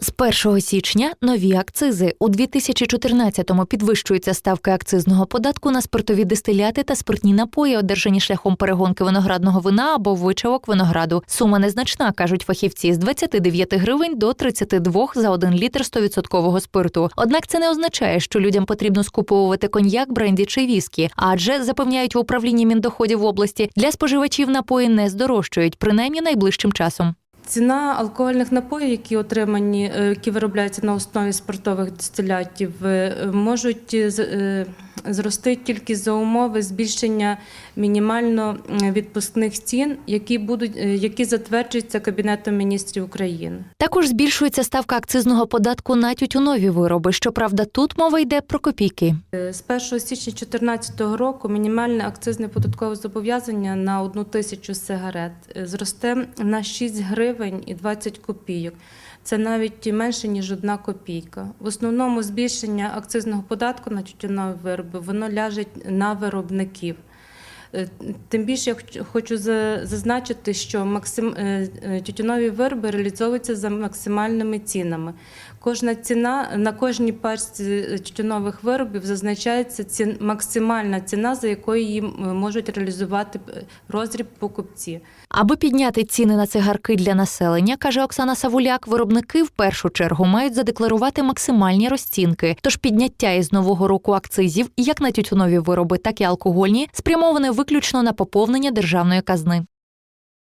З 1 січня нові акцизи. У 2014-му підвищується ставка акцизного податку на спиртові дистиляти та спиртні напої, одержані шляхом перегонки виноградного вина або вичавок винограду. Сума незначна, кажуть фахівці, з 29 гривень до 32 за 1 літр 100% спирту. Однак це не означає, що людям потрібно скуповувати коньяк, бренді чи віскі, адже запевняють в управлінні міндоходів області для споживачів напої не здорожчують, принаймні найближчим часом. Ціна алкогольних напоїв, які отримані, е, які виробляються на основі спиртових дистилятів, е, можуть е, з- е, зрости тільки за умови збільшення мінімально відпускних цін, які будуть е, які затверджуються Кабінетом міністрів України. Також збільшується ставка акцизного податку на тютюнові вироби. Щоправда, тут мова йде про копійки. Е, З 1 січня 2014 року мінімальне акцизне податкове зобов'язання на одну тисячу сигарет е, зросте на 6 гривень і 20 копійок. Це навіть менше ніж одна копійка. В основному збільшення акцизного податку на тютюнові вироби воно ляже на виробників. Е, Тим більше я хочу за- зазначити, що максим... е, е, тютюнові вироби реалізовуються за максимальними цінами. Кожна ціна на кожній пачці тютюнових виробів зазначається цін... максимальна ціна, за якою е, можуть реалізувати розріб покупці. Аби підняти ціни на цигарки для населення, каже Оксана Савуляк, виробники в першу чергу мають задекларувати максимальні розцінки. Тож підняття із нового року акцизів як на тютюнові вироби, так і алкогольні спрямоване виключно на поповнення державної казни.